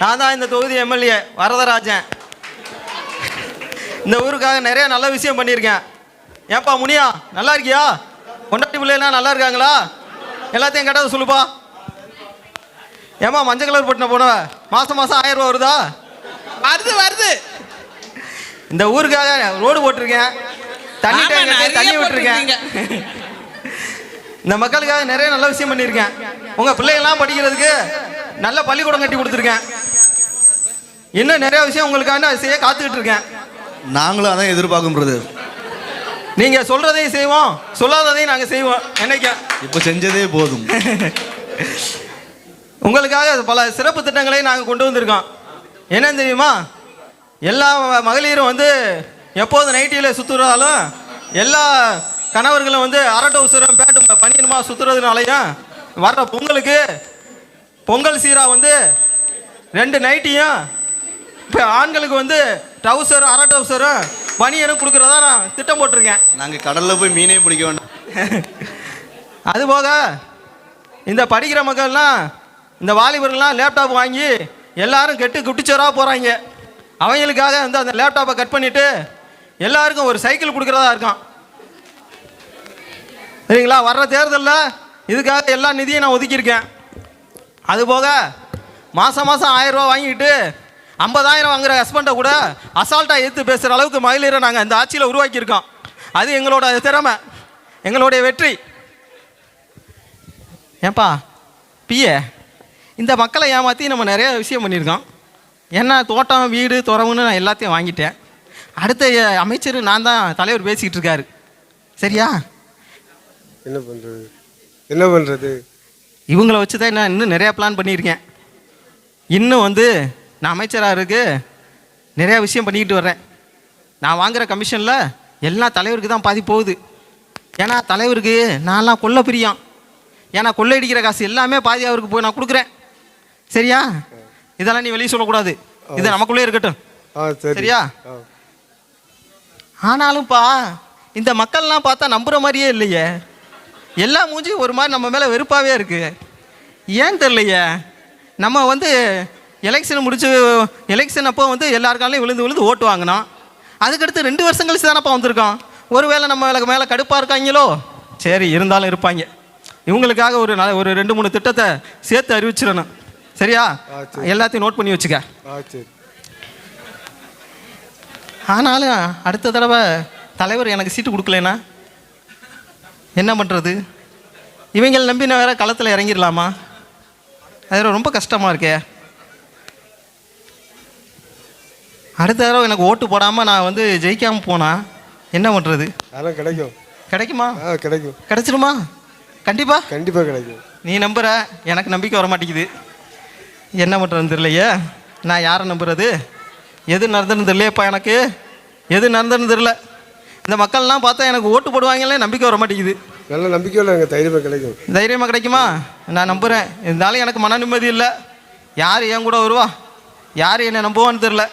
நான் தான் இந்த தொகுதி எம்எல்ஏ வரதராஜன். இந்த ஊருக்காக நிறைய நல்ல விஷயம் பண்ணியிருக்கேன். ஏன்பா முனியா நல்லா இருக்கியா? கொண்டாட்டி பிள்ளைலாம் நல்லா இருக்காங்களா? எல்லாத்தையும் கேட்டதை சொல்லுப்பா. ஏம்மா மஞ்சள் கலர் போட்டின போனவ மாதம் மாதம் ஆயிரம் ரூபா வருதா? வருது வருது. இந்த ஊருக்காக ரோடு போட்டிருக்கேன். தண்ணி தண்ணி விட்டுருக்கேன். இந்த மக்களுக்காக நிறைய நல்ல விஷயம் பண்ணியிருக்கேன். உங்க பிள்ளைங்களாம் படிக்கிறதுக்கு நல்ல பள்ளிக்கூடம் கட்டி கொடுத்துருக்கேன். இன்னும் நிறைய விஷயம் உங்களுக்காக செய்ய காத்துக்கிட்டு இருக்கேன். நாங்களும் அதான் எதிர்பார்க்கும் பிரதர் நீங்க சொல்றதையும் செய்வோம் சொல்லாததையும் நாங்க செய்வோம். என்னைக்கு? இப்போ செஞ்சதே போதும். உங்களுக்காக பல சிறப்பு திட்டங்களை நாங்கள் கொண்டு வந்திருக்கோம். என்னன்னு தெரியுமா? எல்லா மகளிரும் வந்து எப்போது நைட்டியில் சுற்றுறாலும் எல்லா கணவர்களும் வந்து அரட்டை உசுரம் பேண்ட் பனியனுமா சுற்றுறதுனாலையும் வர்ற பொங்கலுக்கு பொங்கல் சீரா வந்து ரெண்டு நைட்டியும் இப்போ ஆண்களுக்கு வந்து ட்ரௌசரும் அரை ட்ரௌசரும் பனியனும் கொடுக்குறதா நான் திட்டம் போட்டிருக்கேன். நாங்கள் கடலில் போய் மீனே பிடிக்க வேண்டாம். அதுபோக இந்த படிக்கிற மக்கள்லாம் இந்த வாலிபர்கள்லாம் லேப்டாப் வாங்கி எல்லாரும் கெட்டு குட்டிச்சோராக போகிறாங்க அவங்களுக்காக வந்து அந்த லேப்டாப்பை கட் பண்ணிவிட்டு எல்லாருக்கும் ஒரு சைக்கிள் கொடுக்குறதா இருக்கான் சரிங்களா? வர்ற தேர்தலில் இதுக்காக எல்லா நிதியும் நான் ஒதுக்கியிருக்கேன். அதுபோக மாதம் மாதம் ஆயிரம் வாங்கிட்டு ஐம்பதாயிரம் வாங்குற ஹஸ்பண்டை கூட அசால்ட்டாக எடுத்து பேசுகிற அளவுக்கு மகளிரை நாங்கள் இந்த ஆட்சியில் உருவாக்கியிருக்கோம். அது எங்களோட திறமை எங்களுடைய வெற்றி. ஏப்பா பிஏ இந்த மக்களை ஏமாற்றி நம்ம நிறைய விஷயம் பண்ணியிருக்கோம். என்ன தோட்டம் வீடு துறவுன்னு நான் எல்லாத்தையும் வாங்கிட்டேன். அடுத்த அமைச்சர் நான் தான் தலைவர் பேசிக்கிட்டு இருக்காரு. சரியா? என்ன பண்ணுறது என்ன பண்ணுறது இவங்கள வச்சு தான் நான் இன்னும் நிறையா பிளான் பண்ணியிருக்கேன். இன்னும் வந்து நான் அமைச்சராக இருக்கு நிறையா விஷயம் பண்ணிக்கிட்டு வர்றேன். நான் வாங்குற கமிஷனில் எல்லாம் தலைவருக்கு தான் பாதி போகுது. ஏன்னா தலைவருக்கு நான்லாம் கொல்ல பிரியம். ஏன்னா கொள்ளையடிக்கிற காசு எல்லாமே பாதி அவருக்கு போய் நான் கொடுக்குறேன். சரியா? இதெல்லாம் நீ வெளியே சொல்லக்கூடாது. இது நமக்குள்ளே இருக்கட்டும். சரியா? ஆனாலும்ப்பா இந்த மக்கள்லாம் பார்த்தா நம்புற மாதிரியே இல்லையே. எல்லா மூஞ்சியும் ஒரு மாதிரி நம்ம மேலே வெறுப்பாகவே இருக்கு. ஏன் தெரியலையே? நம்ம வந்து எலெக்ஷன் முடிச்சு எலெக்ஷன் அப்போ வந்து எல்லாருக்காலையும் விழுந்து விழுந்து ஓட்டு வாங்கினோம். அதுக்கடுத்து ரெண்டு வருஷம் கழிச்சு தானப்பா வந்திருக்கோம். ஒருவேளை நம்ம மேலே மேலே கடுப்பாக இருக்காங்களோ? சரி இருந்தாலும் இருப்பாங்க. இவங்களுக்காக ஒரு ந- ஒரு ரெண்டு மூணு திட்டத்தை சேர்த்து அறிவிச்சிடணும். சரியா. எல்லாத்தையும் நோட் பண்ணி வச்சுக்க. ஆனாலும் அடுத்த தடவை தலைவர் எனக்கு சீட்டு கொடுக்கலனா என்ன பண்ணுறது இவங்களை நம்பி நான் வேற களத்தில் இறங்கிடலாமா? அது ரொம்ப கஷ்டமாக இருக்கே. அடுத்த தடவை எனக்கு ஓட்டு போடாமல் நான் வந்து ஜெயிக்காமல் போனா என்ன பண்ணுறது அதெல்லாம் கிடைக்கும். கிடைக்குமா? கிடைக்கும். கிடைச்சிருமா கண்டிப்பா? கண்டிப்பாக கிடைக்கும். நீ நம்புற. எனக்கு நம்பிக்கை வர மாட்டேங்குது. என்ன பண்ணுறதுன்னு தெரியலையே. நான் யாரை நம்புறது? எது நடந்துன்னு தெரியலையேப்பா எனக்கு? எது நடந்துன்னு தெரியல. இந்த மக்கள்லாம் பார்த்தா எனக்கு ஓட்டு போடுவாங்களே நம்பிக்கை வர மாட்டேங்குது. நல்ல நம்பிக்கையில் எனக்கு தைரியமாக கிடைக்கும். தைரியமாக கிடைக்குமா? நான் நம்புகிறேன் இருந்தாலும் எனக்கு மன நிம்மதி இல்லை. யார் என் கூட வருவா? யார் என்னை நம்புவான்னு தெரில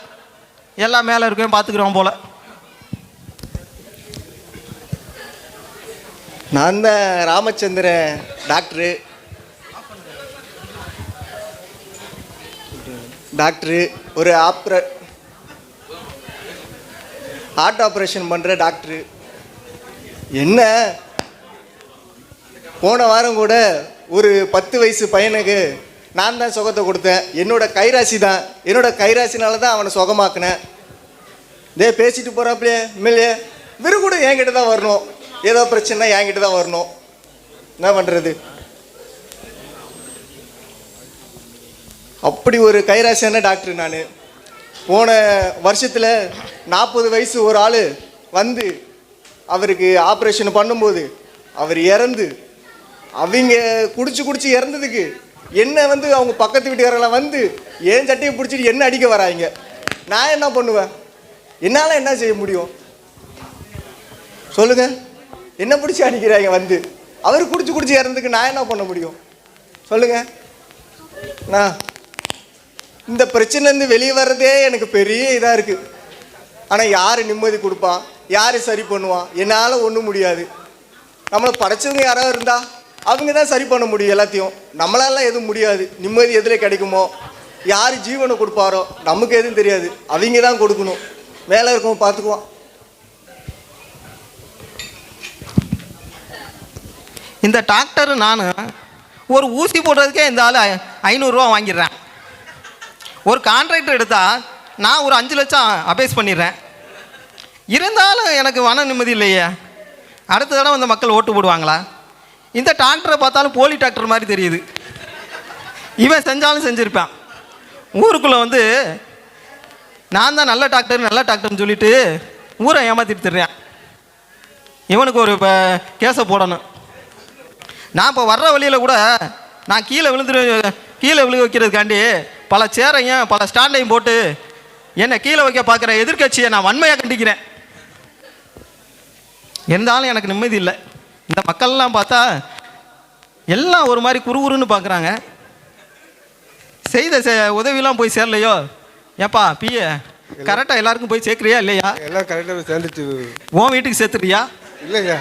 எல்லாம் மேலே இருக்கேன் பார்த்துக்குறோம் போல. நான் தான் ராமச்சந்திரன் டாக்டரு. டாக்டரு. ஒரு ஆப்ர ஹார்ட் ஆப்ரேஷன் பண்ணுற டாக்டரு என்ன? போன வாரம் கூட ஒரு பத்து வயசு பையனுக்கு நான் தான் சுகத்தை கொடுத்தேன். என்னோட கைராசி தான். என்னோட கைராசினால தான் அவனை சுகமாக்குனேன். இதே பேசிட்டு போகிறாப்லையே எம்எல்ஏ. இவரு கூட என்கிட்ட தான் வரணும். ஏதோ பிரச்சனை என்கிட்ட தான் வரணும். என்ன பண்ணுறது அப்படி ஒரு கைராசியான டாக்டர் நான். போன வருஷத்தில் நாற்பது வயசு ஒரு ஆள் வந்து அவருக்கு ஆப்ரேஷன் பண்ணும்போது அவர் இறந்து அவங்க குடிச்சு குடிச்சு இறந்ததுக்கு என்ன வந்து அவங்க பக்கத்து வீட்டுக்காரெல்லாம் வந்து ஏன் சட்டையை பிடிச்சிட்டு என்ன அடிக்க வராங்க? நான் என்ன பண்ணுவேன்? என்னால் என்ன செய்ய முடியும்? சொல்லுங்க. என்ன பிடிச்சி அடிக்கிறாங்க வந்து? அவர் குடிச்சு குடிச்சு இறந்துக்கு நான் என்ன பண்ண முடியும்? சொல்லுங்க. நான் இந்த பிரச்சனைலேருந்து வெளியே வர்றதே எனக்கு பெரிய இதாக இருக்குது ஆனால் யார் நிம்மதி கொடுப்பான்? யார் சரி பண்ணுவான்? என்னால் ஒன்றும் முடியாது. நம்மளை படைச்சவங்க யாராவது இருந்தால் அவங்க தான் சரி பண்ண முடியும் எல்லாத்தையும். நம்மளாலாம் எதுவும் முடியாது. நிம்மதி எதில் கிடைக்குமோ? யார் ஜீவனை கொடுப்பாரோ? நமக்கு எதுவும் தெரியாது. அவங்க தான் கொடுக்கணும். மேலே இருக்கவங்க பார்த்துக்குவான் இந்த டாக்டர் நான் ஒரு ஊசி போடுறதுக்கே இந்த ஆள் ஐநூறுரூவா வாங்கிடுறேன். ஒரு கான்ட்ராக்டர் எடுத்தால் நான் ஒரு அஞ்சு லட்சம் அபேஸ் பண்ணிடுறேன். இருந்தாலும் எனக்கு மன நிம்மதி இல்லையே. அடுத்த தடவை இந்த மக்கள் ஓட்டு போடுவாங்களா? இந்த டாக்டரை பார்த்தாலும் போலி டாக்டர் மாதிரி தெரியுது. இவன் செஞ்சாலும் செஞ்சுருப்பான். ஊருக்குள்ளே வந்து நான் தான் நல்ல டாக்டர் நல்ல டாக்டர்னு சொல்லிட்டு ஊரை ஏமாற்றிட்டு திரிறேன். இவனுக்கு ஒரு இப்போ கேஸை போடணும். நான் இப்போ வர்ற வழியில் கூட நான் கீழே விழுந்துரு கீழே விழுக வைக்கிறதுக்காண்டி பல சேரையும் பல ஸ்டாண்டையும் போட்டு என்னை கீழே வைக்க பார்க்குற எதிர்க்கட்சியை நான் வன்மையாக கண்டிக்கிறேன். இருந்தாலும் எனக்கு நிம்மதி இல்லை. இந்த மக்கள்லாம் பார்த்தா எல்லாம் ஒரு மாதிரி குறுகுறுன்னு பார்க்குறாங்க. செய்த செ- உதவிலாம் போய் சேரலையோ? ஏப்பா பிஏ கரெக்டாக எல்லாருக்கும் போய் சேர்க்குறியா இல்லையா? எல்லாம் கரெக்டாக சேர்ந்துட்டு உன் வீட்டுக்கு சேர்த்துறியா? இல்லையா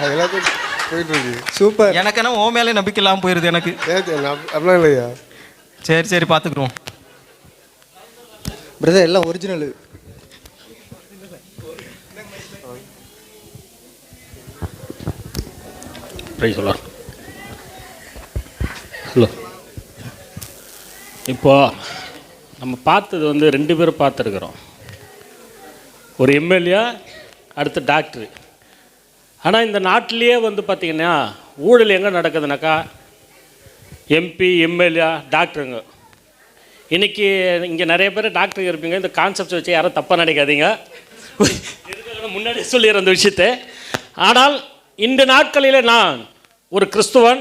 போயிட்டு இருக்கு. சூப்பர். எனக்கு என்ன உன் மேலே நம்பிக்கை இல்லாமல் போயிடுது எனக்கு அப்படிலாம் இல்லையா? சரி சரி பார்த்துக்குறோம். பிரதர் எல்லாம் ஒரிஜினல் சொல்லலாம் ஹலோ இப்போ நம்ம பார்த்தது வந்து ரெண்டு பேரும் பார்த்துருக்குறோம். ஒரு எம்எல்ஏ அடுத்து டாக்டரு ஆனால் இந்த நாட்டிலேயே வந்து பார்த்திங்கன்னா ஊழல் எங்கே நடக்குதுனாக்கா எம்பி எம்எல்ஏ டாக்டருங்க இன்றைக்கி இங்கே நிறைய பேர் டாக்டர் இருப்பீங்க. இந்த கான்செப்ட் வச்சு யாரும் தப்பாக நினைக்காதீங்க. முன்னாடி சொல்லிடுற அந்த விஷயத்தை. ஆனால் இந்த நாட்களில் நான் ஒரு கிறிஸ்துவன்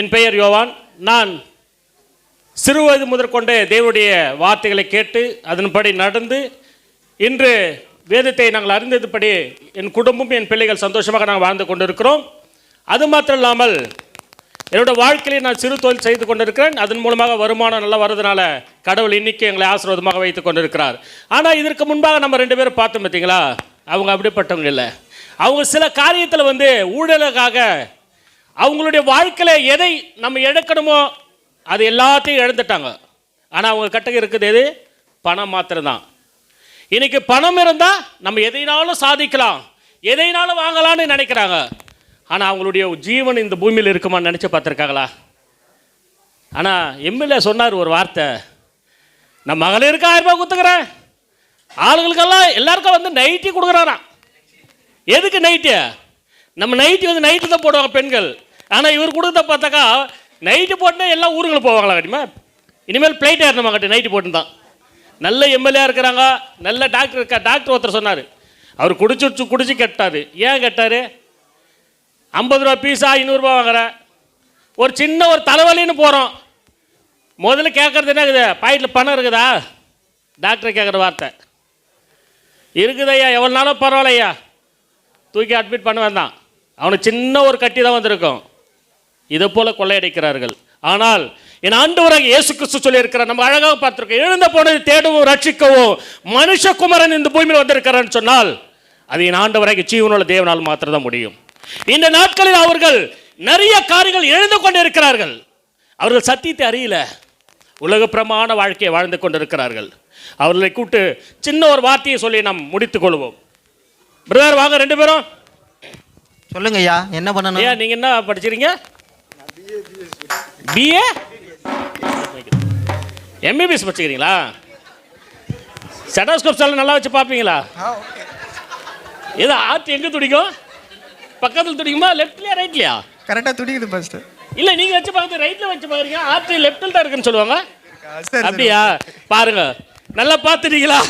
என் பெயர் யோவான். நான் சிறுவயது முதற்கொண்டே தேவனுடைய வார்த்தைகளை கேட்டு அதன்படி நடந்து இன்று வேதத்தை நாங்கள் அறிந்ததுபடி என் குடும்பம் என் பிள்ளைகள் சந்தோஷமாக நாங்கள் வாழ்ந்து கொண்டிருக்கிறோம். அது மாத்திரம் இல்லாமல் என்னோட வாழ்க்கையிலே நான் சிறு தொழில் செய்து கொண்டிருக்கிறேன். அதன் மூலமாக வருமானம் நல்லா வர்றதுனால கடவுள் இன்னைக்கு எங்களை ஆசீர்வாதமாக வைத்துக் கொண்டிருக்கிறார். ஆனால் இதற்கு முன்பாக நம்ம ரெண்டு பேரும் பார்த்தோம் பார்த்தீங்களா அவங்க அப்படிப்பட்டவங்க இல்லை. அவங்க சில காரியத்தில் வந்து ஊழலுக்காக அவங்களுடைய வாழ்க்கையில் எதை நம்ம இழக்கணுமோ அது எல்லாத்தையும் இழந்துட்டாங்க. ஆனால் அவங்க கட்டக்கு இருக்குது எது? பணம் மாத்திரம்தான். இன்றைக்கி பணம் இருந்தால் நம்ம எதைனாலும் சாதிக்கலாம். எதைனாலும் வாங்கலாம்னு நினைக்கிறாங்க. ஆனால் அவங்களுடைய ஜீவன் இந்த பூமியில் இருக்குமான்னு நினச்சி பார்த்துருக்காங்களா? ஆனால் எம்எல்ஏ சொன்னார் ஒரு வார்த்தை. நம்ம மகளிருக்கு ஆயிரம் ரூபாய் கொடுத்துக்கிறேன். ஆளுங்களுக்கெல்லாம் எல்லாருக்கும் வந்து நைட்டி கொடுக்குறாராம். எதுக்கு நைட்டு? நம்ம நைட்டி வந்து நைட்டு தான் போடுவாங்க பெண்கள். ஆனால் இவர் கொடுத்த பார்த்தாக்கா நைட்டு போட்டுனா எல்லா ஊருங்களும் போவாங்களா கட்டிமா இனிமேல் பிளைட் ஏறணுமா கட்டி நைட்டு போட்டு தான். நல்ல எம்எல்ஏ இருக்கிறாங்க நல்ல டாக்டர் இருக்கா டாக்டர் ஒருத்தர் சொன்னார். அவர் குடிச்சு குடிச்சு கெட்டார். ஏன் கெட்டார்? ஐம்பது ரூபா பீஸா ஐநூறுரூபா வாங்குற. ஒரு சின்ன ஒரு தலைவலின்னு போகிறோம் முதல்ல கேட்குறது என்ன இருக்குது? பாக்கெட்டில் பணம் இருக்குதா? டாக்டர் கேட்குற வார்த்தை. இருக்குதையா எவ்வளோ நாளும் பரவாயில்லையா தூக்கி அட்மிட் பண்ண வேண்டாம் அவனுக்கு சின்ன ஒரு கட்டி தான் வந்திருக்கும். இதை போல் கொள்ளையடிக்கிறார்கள். ஆனால் என் ஆண்டவராக இயேசு கிறிஸ்து சொல்லியிருக்கிறார் நம்ம அழகாக பார்த்துருக்கோம். எழுந்த போனது தேடவும் ரட்சிக்கவும் மனுஷகுமரன் இந்த பூமியில் வந்திருக்கிறான்னு சொன்னால் அது என் ஆண்டவராக ஜீவனுள்ள தேவனால் மாத்திரம் தான் முடியும். இந்த நாட்களில் அவர்கள் நிறைய காரியங்கள் எழுந்து கொண்டு இருக்கிறார்கள் அவர்கள் சத்தியத்தை அறியல. உலக பிரமாண வாழ்க்கையை வாழ்ந்து கொண்டிருக்கிறார்கள். அவர்களை கூப்பிட்டு சின்ன ஒரு வார்த்தையை சொல்லி நாம் முடித்துக் கொள்வோம். பிரதர் வாங்க ரெண்டு பேரும். சொல்லுங்க ஐயா என்ன பண்ணணும்? ஐயா நீங்க என்ன படிச்சிருக்கீங்க? பிஏ எம்பிபிஎஸ் படிச்சுக்கிறீங்களா? எல்லாம் நல்லா வச்சு பார்ப்பீங்களா? ஏதோ ஆர்ட் எங்கே துடிக்கும்? பக்கத்தில் துடிக்குமா லெஃப்ட்லையா ரைட்லையா கரெக்டாக துடிக்குது ஃபஸ்ட்டு இல்லை நீங்கள் வச்சு பார்த்து ரைட்டில் வச்சு பாருங்க. ஆர்ட் லெஃப்ட்டில் தான் இருக்குன்னு சொல்லுவாங்க. அப்படியா? பாருங்க. நல்லா பார்த்துட்டீங்களா?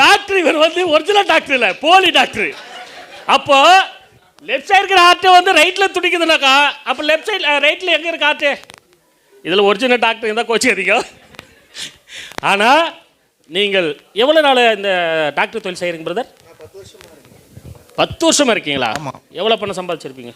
டாக்டர் இவர் வந்து ஒரிஜினல் டாக்டர் இல்லை போலி டாக்டர் அப்போ லெஃப்ட் சைடு இருக்கிற ஆர்ட்டு வந்து ரைட்டில் துடிக்குதுனாக்கா அப்போ லெஃப்ட் சைடு ரைட்டில் எங்கே இருக்கு ஆர்ட்டு இதில் ஒரிஜினல் டாக்டர் இருந்தால் கோச்சிக்கிறீங்க ஆனால் நீங்கள் எவ்வளோ நாள் இந்த டாக்டர் தொழில் செய்கிறீங்க பிரதர் பத்து வருஷமா இருக்கீங்களா? எவ்வளோ பணம் சம்பாதிச்சிருப்பீங்க?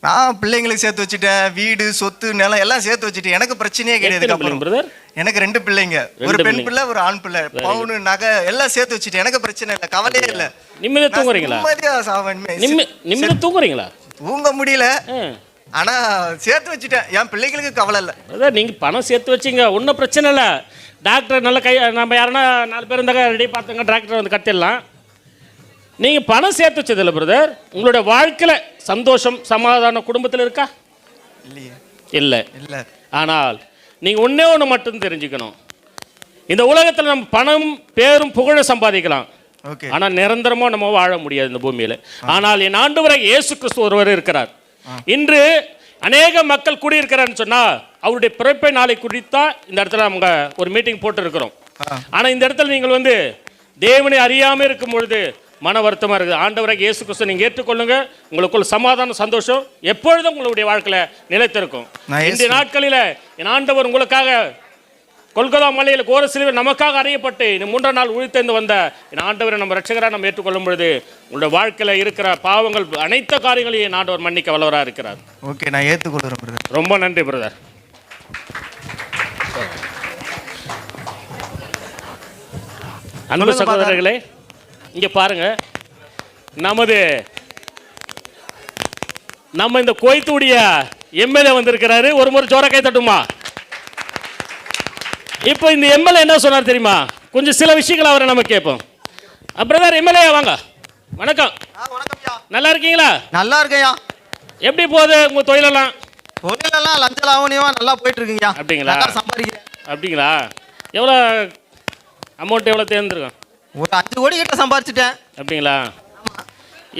நான் பிள்ளைங்களுக்கு சேர்த்து வச்சுட்டேன். வீடு சொத்து நிலம் எல்லாம் சேர்த்து வச்சுட்டேன். எனக்கு பிரச்சனையே கிடையாது அப்புறம் பிரதர் எனக்கு ரெண்டு பிள்ளைங்க. ஒரு பெண். பிள்ளை ஒரு ஆண் பிள்ளை. பவுனு நகை எல்லாம் சேர்த்து வச்சுட்டேன். எனக்கு பிரச்சனை இல்லை. கவலையே இல்லை. நிம்மதியாக தூங்குறீங்களா? நிம்மதியா சாவன் நிம்மி நிம்மதியாக தூங்குறீங்களா? தூங்க முடியல. ஆ. ஆனால் சேர்த்து வச்சுட்டேன். என் பிள்ளைங்களுக்கு கவலை இல்லை. அதான் நீங்கள் பணம் சேர்த்து வச்சிங்க. ஒன்றும் பிரச்சனை இல்லை. டாக்டர் நல்ல கை நம்ம யாருன்னா நாலு பேர் இருந்தாங்க ரெடி பார்த்துங்க. டாக்டர் வந்து கட்டிடலாம். நீங்கள் பணம் சேர்த்து வச்சதில்ல பிரதர் உங்களுடைய வாழ்க்கையில் சந்தோஷம் சமாதானம் குடும்பத்தில் இருக்கா? இல்லையே. இல்லை. இல்லை. ஆனால் நீங்கள் ஒன்றே ஒன்று மட்டும் தெரிஞ்சுக்கணும். இந்த உலகத்தில் நம்ம பணம் பேரும் புகழும் சம்பாதிக்கலாம். ஆனால் நிரந்தரமாக நம்ம வாழ முடியாது இந்த பூமியில். ஆனால் என் ஆண்டவரை இயேசு கிறிஸ்து ஒருவர் இருக்கிறார். இன்று அநேக மக்கள் கூடியிருக்கிறான்னு சொன்னால் அவருடைய பிறப்பை நாளை குறித்தா இந்த இடத்துல அவங்க ஒரு மீட்டிங் போட்டு இருக்கிறோம் ஆனால் இந்த இடத்துல நீங்கள் வந்து தேவனை அறியாமல் இருக்கும் பொழுது மன வருத்தமாக இருக்குது. ஆண்டவரை இயேசு கிறிஸ்து நீங்கள் ஏற்றுக்கொள்ளுங்க. உங்களுக்குள் சமாதானம் சந்தோஷம் எப்பொழுதும் உங்களுடைய வாழ்க்கையில் நிலைத்திருக்கும். இந்த நாட்களில் என் ஆண்டவர் உங்களுக்காக கொல்கத்தா மலையில் கோர சிலுவை நமக்காக அறியப்பட்டு இந்த மூன்றாம் நாள் உயிர்த்தெழுந்து வந்த என் ஆண்டவரை நம்ம ரட்சகராக நம்ம ஏற்றுக்கொள்ளும் பொழுது உங்களுடைய வாழ்க்கையில் இருக்கிற பாவங்கள் அனைத்து காரியங்களையும் என் ஆண்டவர் மன்னிக்க வல்லவராக இருக்கிறார். ஓகே நான் ஏற்றுக்கொள்கிறேன் பிரதர். ரொம்ப நன்றி பிரதர். அன்பு சகோதரர்களே இங்க பாருங்க. நமது நம்ம இந்த கோயத்துடைய எம்எல்ஏ வந்திருக்கிறாரு. ஒரு முறை ஜோர கை தட்டுமா? இப்போ இந்த எம்எல்ஏ என்ன சொன்னார் தெரியுமா? கொஞ்சம் சில விஷயங்கள் அவரை நம்ம கேட்போம். பிரதர் எம்எல்ஏ வாங்க. வணக்கம். நல்லா இருக்கீங்களா? நல்லா இருக்கேயா எப்படி போகுது உங்க தொழிலெல்லாம்? தொழிலெல்லாம் லஞ்ச லாவணியமா நல்லா போயிட்டு இருக்குங்கய்யா அப்படிங்களா? சம்பாதிக்கிறேன். அப்படிங்களா? எவ்வளோ அமௌண்ட் எவ்வளோ தேர்ந்துருக்கும் ஒரு அஞ்சு கோடி கிட்ட சம்பாதிச்சிட்டேன் அப்படிங்களா?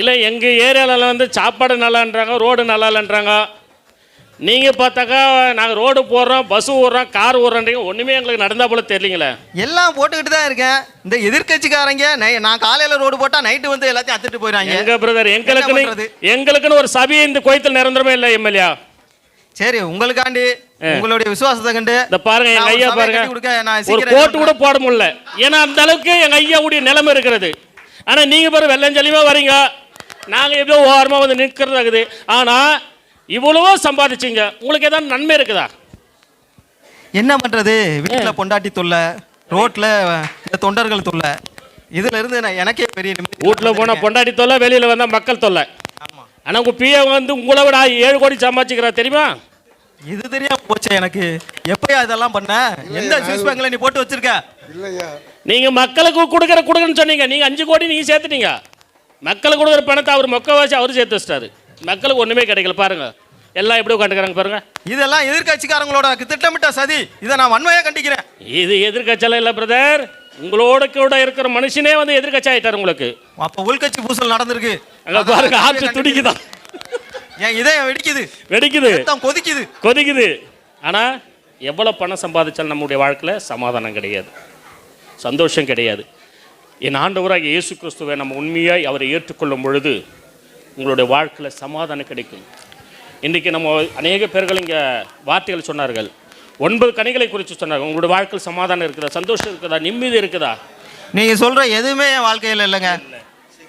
இல்லை எங்கள் ஏரியாலலாம் வந்து சாப்பாடு நல்லான்றாங்க ரோடு நல்லா இல்லைன்றாங்க நீங்கள் பார்த்தாக்கா நாங்கள் ரோடு போடுறோம் பஸ்ஸு ஓடுறோம் கார் ஓடுறோன்றீங்க ஒன்றுமே எங்களுக்கு நடந்தா போல தெரியலீங்களே. எல்லாம் போட்டுக்கிட்டு தான் இருக்கேன். இந்த எதிர்க்கட்சிக்காரங்க நை நான் காலையில ரோடு போட்டா நைட்டு வந்து எல்லாத்தையும் அத்துட்டு போயிடுறாங்க. எங்க பிரதர் எங்களுக்குன்னு? எங்களுக்குன்னு ஒரு சபையை இந்த கோயத்தில் நிரந்தரமே இல்லை எம்எல்ஏ. சரி உங்களுக்காண்டி உங்களுடைய விசுவாசத்தை கண்டு இந்த பாருங்க எங்க ஐயா பாருங்க. ஒரு கோட்டு கூட போட முடியல. ஏன்னா அந்த அளவுக்கு எங்க ஐயாவுடைய நிலைமை இருக்கிறது. ஆனா நீங்க பாரு வெள்ளஞ்சலிமா வரீங்க. நாங்க எப்படியோ ஓரமா வந்து நிற்கிறதாகுது. ஆனா இவ்வளவோ சம்பாதிச்சீங்க. உங்களுக்கு ஏதாவது நன்மை இருக்குதா? என்ன பண்றது? வீட்டுல பொண்டாட்டி தொல்லை ரோட்ல தொண்டர்கள் தொல்லை. இதுல இருந்து நான் எனக்கே பெரிய வீட்டில் போனா பொண்டாட்டி தொல்லை வெளியில வந்தா மக்கள் தொல்லை. ஆனா உங்க பிஏ வந்து உங்களை விட ஏழு கோடி சம்பாதிச்சுக்கிறா தெரியுமா? இது தெரியாம போச்சே எனக்கு. எப்பயா இதெல்லாம் பண்ண? எந்த சுவிஸ் பேங்க்ல நீ போட்டு வச்சிருக்க? இல்லையா. நீங்க மக்களுக்கு கொடுக்குற கொடுக்குன்னு சொன்னீங்க. நீங்க அஞ்சு கோடி நீங்க சேர்த்துட்டீங்க. மக்களுக்கு கொடுக்குற பணத்தை அவர் மொக்கவாசி அவர் சேர்த்து வச்சிட்டாரு. மக்களுக்கு ஒண்ணுமே கிடைக்கல. பாருங்க. எல்லாம் எப்படி உட்காந்துக்கிறாங்க பாருங்க. இதெல்லாம் எதிர்க்கட்சிக்காரங்களோட திட்டமிட்ட சதி. இதை நான் வன்மையா கண்டிக்கிறேன். இது எதிர்கட்சியெல்லாம் இல்லை பிரதர் உங்களோட கூட இருக்கிற மனுஷனே வந்து எதிர்கட்சி ஆயிட்டார் உங்களுக்கு. அப்ப உள்கட்சி பூசல் நடந்திருக்கு. அங்க பாருங்க ஆற்று துடிக்குதான். என் இதயம் வெடிக்குது. வெடிக்குது. ரத்தம் கொதிக்குது. கொதிக்குது. ஆனா எவ்வளவு பணம் சம்பாதிச்சாலும் நம்முடைய வாழ்க்கையில் சமாதானம் கிடையாது. சந்தோஷம் கிடையாது. என் ஆண்டவராக இயேசு கிறிஸ்துவை நம்ம உண்மையாய் அவரை ஏற்றுக்கொள்ளும் பொழுது உங்களுடைய வாழ்க்கையில் சமாதானம் கிடைக்கும். இன்றைக்கி நம்ம அநேக பேர்கள் இங்கே வார்த்தைகள் சொன்னார்கள். ஒன்பது கனிகளை குறித்து சொன்னார்கள். உங்களுடைய வாழ்க்கையில் சமாதானம் இருக்குதா? சந்தோஷம் இருக்குதா? நிம்மதி இருக்குதா? நீங்க சொல்ற எதுவுமே என் வாழ்க்கையில இல்லைங்க.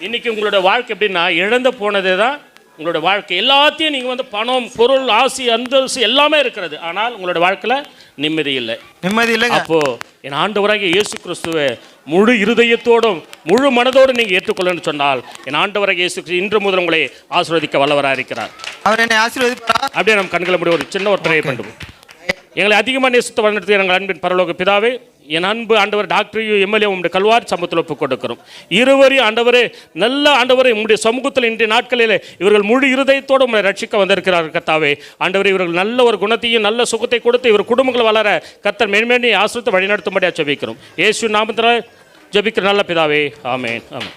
இன்னைக்கு உங்களுடைய வாழ்க்கை எப்படின்னா இழந்து போனதே தான் உங்களுடைய வாழ்க்கை எல்லாத்தையும் நீங்கள் வந்து பணம் பொருள் ஆசி அந்தஸ்து எல்லாமே இருக்கிறது. ஆனால் உங்களுடைய வாழ்க்கையில் நிம்மதி இல்லை. நிம்மதி இல்லைங்க. அப்போ என் ஆண்டவராகிய இயேசு கிறிஸ்துவை முழு இருதயத்தோடும் முழு மனதோடு நீங்கள் ஏற்றுக்கொள்ளணும்னு சொன்னால் என் ஆண்டவராகிய இயேசு கிறிஸ்து இன்று முதல் உங்களை ஆசீர்வதிக்க வல்லவராக இருக்கிறார். அவர் என்னை ஆசீர்வதிப்பாரா? அப்படியே நம்ம கண்களை முடி ஒரு சின்ன ஒரு ப்ரே பண்ணுவோம். எங்களை அதிகமாக நேசித்து வழிநடத்திய எங்கள் அன்பின் பரலோக பிதாவே என் அன்பு ஆண்டவர் டாக்டரையும் எம்எல்ஏ உங்களுடைய கல்வார் சமூகத்தில் ஒப்புக் கொடுக்கிறோம். இருவரையும் ஆண்டவரே நல்ல ஆண்டவரை உங்களுடைய சமூகத்தில் இன்றைய நாட்களில் இவர்கள் முழு இருதயத்தோடு உங்களை ரட்சிக்க வந்திருக்கிறார்கள் கத்தாவே. ஆண்டவரே இவர்கள் நல்ல ஒரு குணத்தையும் நல்ல சுகத்தை கொடுத்து இவர் குடும்பங்கள் வளர கத்தர் மேன்மேனி ஆசிரியத்தை வழிநடத்தும்படியாக ஜபிக்கிறோம். இயேசு நாமத்தில் ஜபிக்கிற நல்ல பிதாவே. ஆமே ஆமாம்